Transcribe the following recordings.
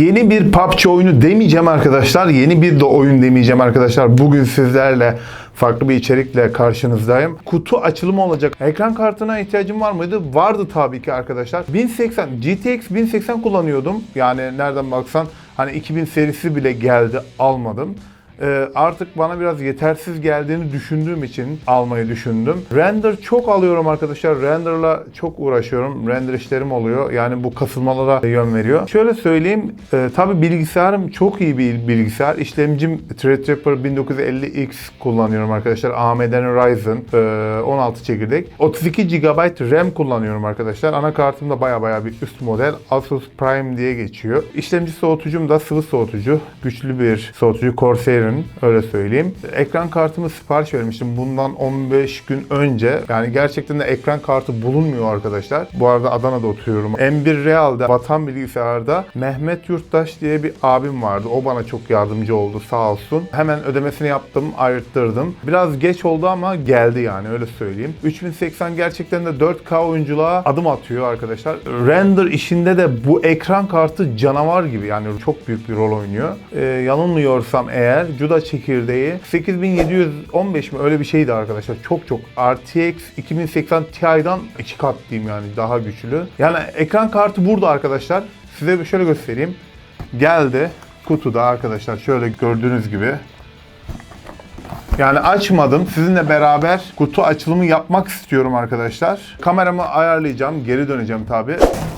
Yeni bir PUBG oyunu demeyeceğim arkadaşlar. Yeni bir de oyun demeyeceğim arkadaşlar. Bugün sizlerle farklı bir içerikle karşınızdayım. Kutu açılımı olacak. Ekran kartına ihtiyacım var mıydı? Vardı tabii ki arkadaşlar. 1080 GTX 1080 kullanıyordum. Yani nereden baksan hani 2000 serisi bile geldi almadım. Ee, artık bana biraz yetersiz geldiğini düşündüğüm için almayı düşündüm. Render çok alıyorum arkadaşlar. Render'la çok uğraşıyorum. Render işlerim oluyor. Yani bu kasılmalara yön veriyor. Şöyle söyleyeyim. E, tabii bilgisayarım çok iyi bir bilgisayar. İşlemcim Threadripper 1950X kullanıyorum arkadaşlar. AMD'nin Ryzen e, 16 çekirdek. 32 GB RAM kullanıyorum arkadaşlar. Anakartım da baya baya bir üst model. Asus Prime diye geçiyor. İşlemci soğutucum da sıvı soğutucu. Güçlü bir soğutucu Corsair'in öyle söyleyeyim. Ekran kartımı sipariş vermiştim bundan 15 gün önce. Yani gerçekten de ekran kartı bulunmuyor arkadaşlar. Bu arada Adana'da oturuyorum. M1 Real'da Vatan Bilgisayar'da Mehmet Yurttaş diye bir abim vardı. O bana çok yardımcı oldu sağ olsun. Hemen ödemesini yaptım, ayırttırdım. Biraz geç oldu ama geldi yani öyle söyleyeyim. 3080 gerçekten de 4K oyunculuğa adım atıyor arkadaşlar. Render işinde de bu ekran kartı canavar gibi yani çok büyük bir rol oynuyor. Ee, yanılmıyorsam eğer Cuda çekirdeği 8715 mi öyle bir şeydi arkadaşlar. Çok çok RTX 2080 Ti'den iki kat diyeyim yani daha güçlü. Yani ekran kartı burada arkadaşlar. Size şöyle göstereyim. Geldi kutuda arkadaşlar şöyle gördüğünüz gibi. Yani açmadım. Sizinle beraber kutu açılımı yapmak istiyorum arkadaşlar. Kameramı ayarlayacağım. Geri döneceğim tabi.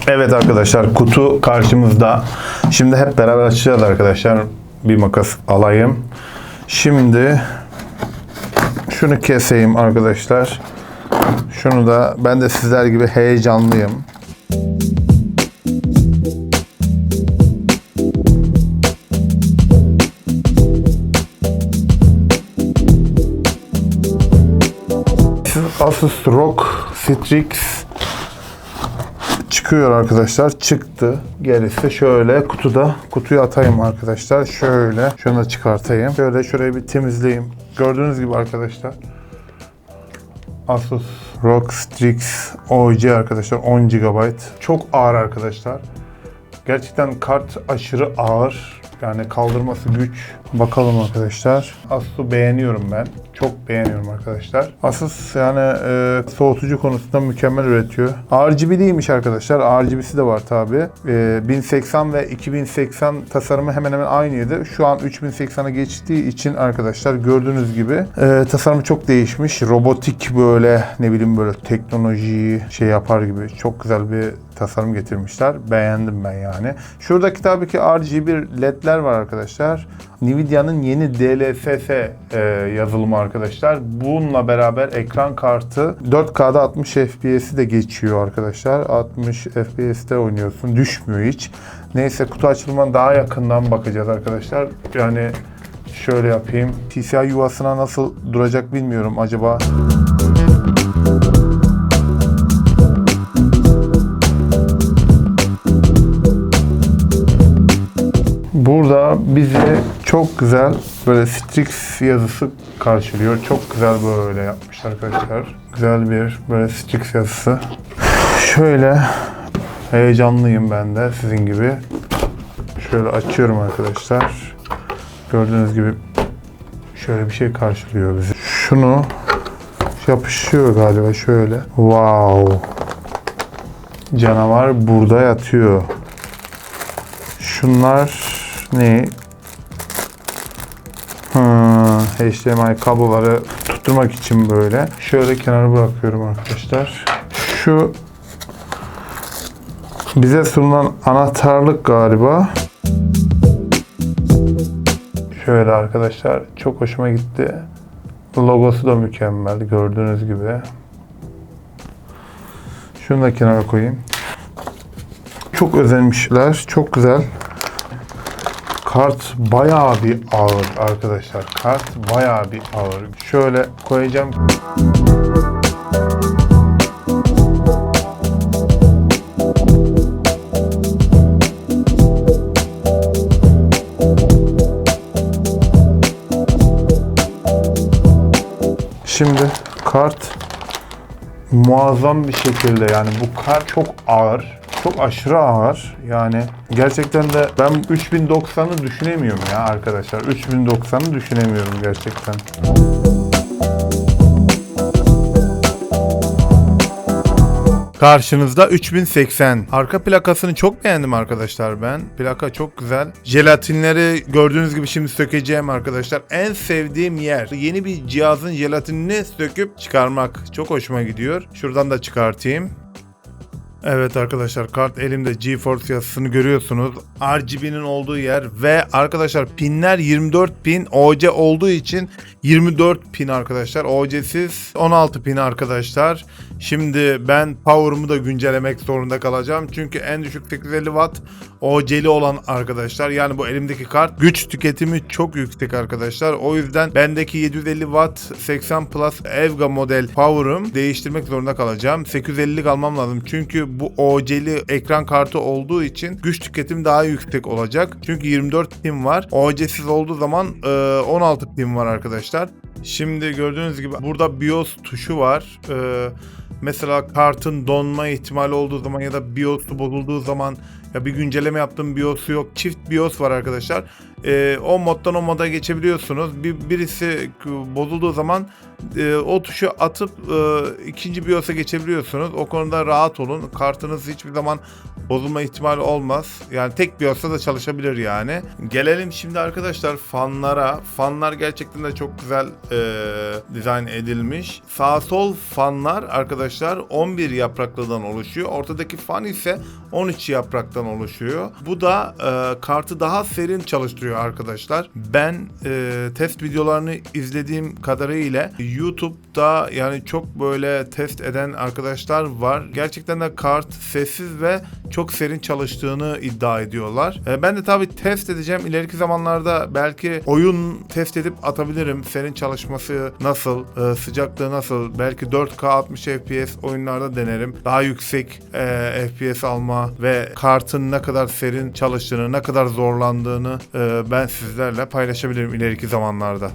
Evet arkadaşlar kutu karşımızda. Şimdi hep beraber açacağız arkadaşlar. Bir makas alayım. Şimdi şunu keseyim arkadaşlar. Şunu da ben de sizler gibi heyecanlıyım. Asus ROG Strix çıkıyor arkadaşlar. Çıktı. Gerisi şöyle kutuda. Kutuyu atayım arkadaşlar. Şöyle. Şunu da çıkartayım. Şöyle şurayı bir temizleyeyim. Gördüğünüz gibi arkadaşlar. Asus ROG Strix OG arkadaşlar 10 GB. Çok ağır arkadaşlar. Gerçekten kart aşırı ağır. Yani kaldırması güç. Bakalım arkadaşlar. Asus'u beğeniyorum ben. Çok beğeniyorum arkadaşlar. Asus yani e, soğutucu konusunda mükemmel üretiyor. RGB değilmiş arkadaşlar. RGB'si de var tabi. E, 1080 ve 2080 tasarımı hemen hemen aynıydı. Şu an 3080'a geçtiği için arkadaşlar gördüğünüz gibi e, tasarımı çok değişmiş. Robotik böyle ne bileyim böyle teknolojiyi şey yapar gibi çok güzel bir tasarım getirmişler. Beğendim ben yani. Şuradaki tabii ki RGB ledler var arkadaşlar. Nvidia'nın yeni DLSS e, yazılımı arkadaşlar. Bununla beraber ekran kartı 4K'da 60 FPS'i de geçiyor arkadaşlar. 60 FPS'te oynuyorsun. Düşmüyor hiç. Neyse kutu açılımına daha yakından bakacağız arkadaşlar. Yani şöyle yapayım. TCI yuvasına nasıl duracak bilmiyorum acaba. Burada bizi çok güzel böyle Strix yazısı karşılıyor. Çok güzel böyle yapmışlar arkadaşlar. Güzel bir böyle Strix yazısı. Şöyle heyecanlıyım ben de sizin gibi. Şöyle açıyorum arkadaşlar. Gördüğünüz gibi şöyle bir şey karşılıyor bizi. Şunu yapışıyor galiba şöyle. Wow. Canavar burada yatıyor. Şunlar ne? Hmm, HDMI kabloları tutturmak için böyle. Şöyle kenara bırakıyorum arkadaşlar. Şu bize sunulan anahtarlık galiba. Şöyle arkadaşlar çok hoşuma gitti. Logosu da mükemmel gördüğünüz gibi. Şunu da kenara koyayım. Çok özenmişler. Çok güzel. Kart bayağı bir ağır arkadaşlar. Kart bayağı bir ağır. Şöyle koyacağım. Şimdi kart muazzam bir şekilde yani bu kart çok ağır. Çok aşırı ağır. Yani gerçekten de ben 3090'ı düşünemiyorum ya arkadaşlar. 3090'ı düşünemiyorum gerçekten. Karşınızda 3080. Arka plakasını çok beğendim arkadaşlar ben. Plaka çok güzel. Jelatinleri gördüğünüz gibi şimdi sökeceğim arkadaşlar. En sevdiğim yer. Yeni bir cihazın jelatinini söküp çıkarmak. Çok hoşuma gidiyor. Şuradan da çıkartayım. Evet arkadaşlar kart elimde GeForce yazısını görüyorsunuz. RGB'nin olduğu yer ve arkadaşlar pinler 24 pin OC olduğu için 24 pin arkadaşlar. OC'siz 16 pin arkadaşlar. Şimdi ben power'ımı da güncellemek zorunda kalacağım. Çünkü en düşük 850 watt OC'li olan arkadaşlar. Yani bu elimdeki kart güç tüketimi çok yüksek arkadaşlar. O yüzden bendeki 750 watt 80 plus Evga model power'ım değiştirmek zorunda kalacağım. 850'lik almam lazım. Çünkü bu OC'li ekran kartı olduğu için güç tüketim daha yüksek olacak. Çünkü 24 pin var. OC'siz olduğu zaman e, 16 pin var arkadaşlar. Şimdi gördüğünüz gibi burada BIOS tuşu var. Ee, mesela kartın donma ihtimali olduğu zaman ya da BIOS'u bozulduğu zaman ya bir güncelleme yaptım BIOS'u yok. Çift BIOS var arkadaşlar. Ee, o moddan o moda geçebiliyorsunuz. Bir, birisi bozulduğu zaman e, o tuşu atıp e, ikinci BIOS'a geçebiliyorsunuz. O konuda rahat olun. Kartınız hiçbir zaman bozulma ihtimali olmaz. Yani tek BIOS'ta da çalışabilir yani. Gelelim şimdi arkadaşlar fanlara. Fanlar gerçekten de çok güzel e, dizayn edilmiş. Sağ sol fanlar arkadaşlar 11 yapraklıdan oluşuyor. Ortadaki fan ise 13 yapraktan oluşuyor. Bu da e, kartı daha serin çalıştırıyor arkadaşlar. Ben e, test videolarını izlediğim kadarıyla YouTube'da yani çok böyle test eden arkadaşlar var. Gerçekten de kart sessiz ve çok serin çalıştığını iddia ediyorlar. E, ben de tabii test edeceğim. İleriki zamanlarda belki oyun test edip atabilirim. Serin çalışması nasıl, e, sıcaklığı nasıl, belki 4K 60 FPS oyunlarda denerim. Daha yüksek e, FPS alma ve kartın ne kadar serin çalıştığını, ne kadar zorlandığını e, ben sizlerle paylaşabilirim ileriki zamanlarda.